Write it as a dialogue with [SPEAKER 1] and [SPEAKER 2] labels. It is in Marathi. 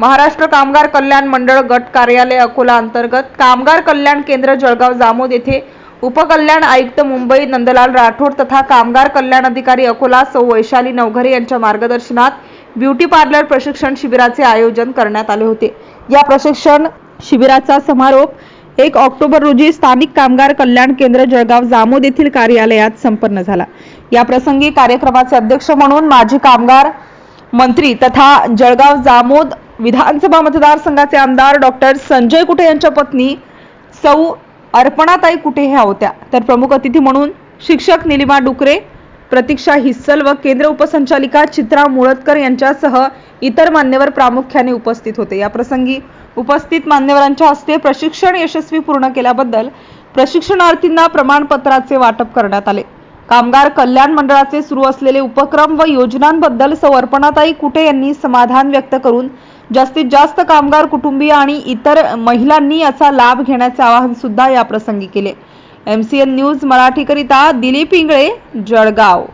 [SPEAKER 1] महाराष्ट्र कामगार कल्याण मंडळ गट कार्यालय अकोला अंतर्गत कामगार कल्याण केंद्र जळगाव जामोद येथे उपकल्याण आयुक्त मुंबई नंदलाल राठोड तथा कामगार कल्याण अधिकारी अकोला सौ वैशाली नवघरे यांच्या मार्गदर्शनात ब्युटी पार्लर प्रशिक्षण शिबिराचे आयोजन करण्यात आले होते. या प्रशिक्षण शिबिराचा समारोप एक ऑक्टोबर रोजी स्थानिक कामगार कल्याण केंद्र जळगाव जामोद येथील कार्यालयात संपन्न झाला. या प्रसंगी कार्यक्रमाचे अध्यक्ष म्हणून माजी कामगार मंत्री तथा जळगाव जामोद विधानसभा मतदारसंघाचे आमदार डॉक्टर संजय कुटे यांच्या पत्नी सौ अर्पणाताई कुटे ह्या होत्या? तर प्रमुख अतिथी म्हणून शिक्षक निलिमा डुकरे प्रतीक्षा हिस्सल व केंद्र उपसंचालिका चित्रा मुळतकर यांच्यासह इतर मान्यवर प्रामुख्याने उपस्थित होते. या प्रसंगी उपस्थित मान्यवरांच्या हस्ते प्रशिक्षण यशस्वी पूर्ण केल्याबद्दल प्रशिक्षणार्थींना प्रमाणपत्राचे वाटप करण्यात आले. कामगार कल्याण मंडळाचे सुरू असलेले उपक्रम व योजनांबद्दल सौ अर्पणाताई कुटे यांनी समाधान व्यक्त करून जास्तीत जास्त कामगार कुटुंबीय आणि इतर महिलांनी याचा लाभ घेण्याचे आवाहन सुद्धा या प्रसंगी केले. एम सी एन न्यूज मराठीकरिता दिलीप इंगळे जळगाव.